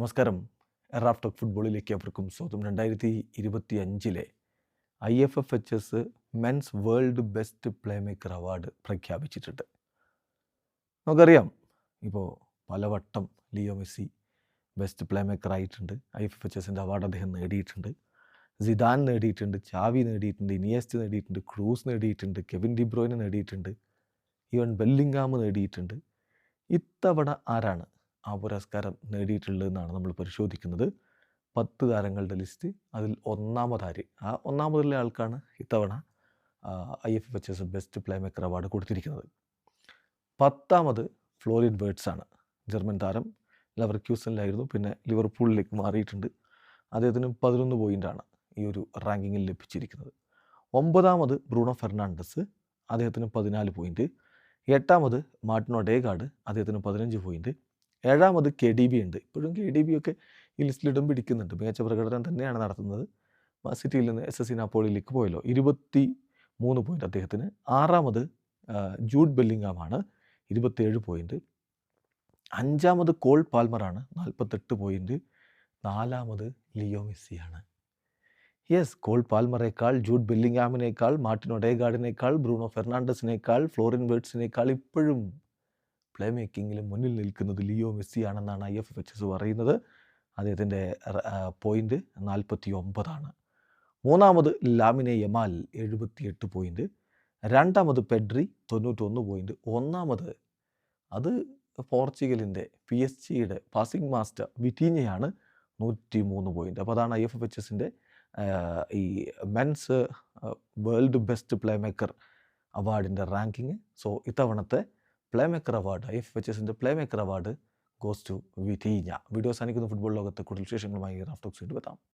നമസ്കാരം. Raf talk ഫുട്ബോളിലേക്ക് അവർക്കും സ്വാഗതം. രണ്ടായിരത്തി ഇരുപത്തി അഞ്ചിലെ I F F H S men's world best play maker award പ്രഖ്യാപിച്ചിട്ടുണ്ട്. നമുക്കറിയാം ഇപ്പോൾ പലവട്ടം Leo Messi best play maker ആയിട്ടുണ്ട്. ഐ എഫ് എഫ് എച്ച് എസിന്റെ അവാർഡ് അദ്ദേഹം നേടിയിട്ടുണ്ട്. സിദാൻ നേടിയിട്ടുണ്ട് ചാവി നേടിയിട്ടുണ്ട് ഇനിയസ്റ്റ് നേടിയിട്ടുണ്ട് ക്രൂസ് നേടിയിട്ടുണ്ട് കെവിൻ ഡിബ്രോയിന് നേടിയിട്ടുണ്ട് ഈവൻ ബെല്ലിംഗാം നേടിയിട്ടുണ്ട്. ഇത്തവണ ആരാണ് ആ പുരസ്കാരം നേടിയിട്ടുള്ളതെന്നാണ് നമ്മൾ പരിശോധിക്കുന്നത്. പത്ത് താരങ്ങളുടെ ലിസ്റ്റ്. അതിൽ ഒന്നാമതാര് ആ ഒന്നാമതുള്ള ആൾക്കാണ് ഇത്തവണ I F H S best play maker award കൊടുത്തിരിക്കുന്നത്. പത്താമത് ഫ്ലോറിൻ ബേർഡ്സ് ആണ് ജർമ്മൻ താരം. ലവർ ക്യൂസനിലായിരുന്നു പിന്നെ ലിവർപൂളിലേക്ക് മാറിയിട്ടുണ്ട്. അദ്ദേഹത്തിന് പതിനൊന്ന് പോയിന്റാണ് ഈ ഒരു റാങ്കിങ്ങിൽ ലഭിച്ചിരിക്കുന്നത്. ഒമ്പതാമത് ബ്രൂണോ ഫെർണാണ്ടസ്. അദ്ദേഹത്തിന് പതിനാല് പോയിന്റ് എട്ടാമത് മാർട്ടിനോ ഡേഗാർഡ് അദ്ദേഹത്തിന് പതിനഞ്ച് പോയിന്റ് ഏഴാമത് കെ ഡി ബി ഉണ്ട്. ഇപ്പോഴും കെ ഡി ബി ഒക്കെ ഈ ലിസ്റ്റിലിടും പിടിക്കുന്നുണ്ട്. മികച്ച പ്രകടനം തന്നെയാണ് നടത്തുന്നത്. സിറ്റിയിൽ നിന്ന് എസ് എസ് സി നാപ്പോളിയിലേക്ക് പോയല്ലോ. ഇരുപത്തി മൂന്ന് പോയിന്റ് അദ്ദേഹത്തിന്. ആറാമത് ജൂഡ് ബെല്ലിംഗാമാണ്. ഇരുപത്തേഴ് പോയിന്റ് അഞ്ചാമത് കോൾ പാൽമറാണ്. നാൽപ്പത്തെട്ട് പോയിന്റ് നാലാമത് ലിയോ മെസ്സിയാണ്. യെസ് കോൾ പാൽമറേക്കാൾ ജൂഡ് ബെല്ലിംഗാമിനേക്കാൾ മാർട്ടിൻ ഒഡേഗാർഡിനേക്കാൾ ബ്രൂണോ ഫെർണാണ്ടസിനേക്കാൾ ഫ്ലോറിൻ വേർഡ്സിനേക്കാൾ ഇപ്പോഴും പ്ലേ മേക്കിങ്ങിൽ മുന്നിൽ നിൽക്കുന്നത് ലിയോ മെസ്സിയാണെന്നാണ് ഐ എഫ് എച്ച് എസ് പറയുന്നത്. അദ്ദേഹത്തിന്റെ പോയിന്റ് നാൽപ്പത്തി ഒമ്പതാണ് മൂന്നാമത് ലാമിനെ യമാൽ എഴുപത്തിയെട്ട് പോയിന്റ് രണ്ടാമത് പെഡ്രി തൊണ്ണൂറ്റൊന്ന് പോയിന്റ് ഒന്നാമത് അത് പോർച്ചുഗലിന്റെ പി എസ് ജിയുടെ പാസിംഗ് മാസ്റ്റർ വിറ്റീഞ്ഞയാണ് നൂറ്റി മൂന്ന് പോയിന്റ് അപ്പോൾ അതാണ് ഐ എഫ് എച്ച് എസിന്റെ ഈ men's world best play maker അവാർഡിന്റെ ranking so ഇത്തവണത്തെ play maker award I F H എസിന്റെ play maker award goes to Vitinha video സാധിക്കുന്ന ഫുട്ബോൾ ലോകത്ത് കൂടുതൽ വിശേഷങ്ങളുമായി റാഫ്റ്റോക്സ് വീണ്ടും എത്താം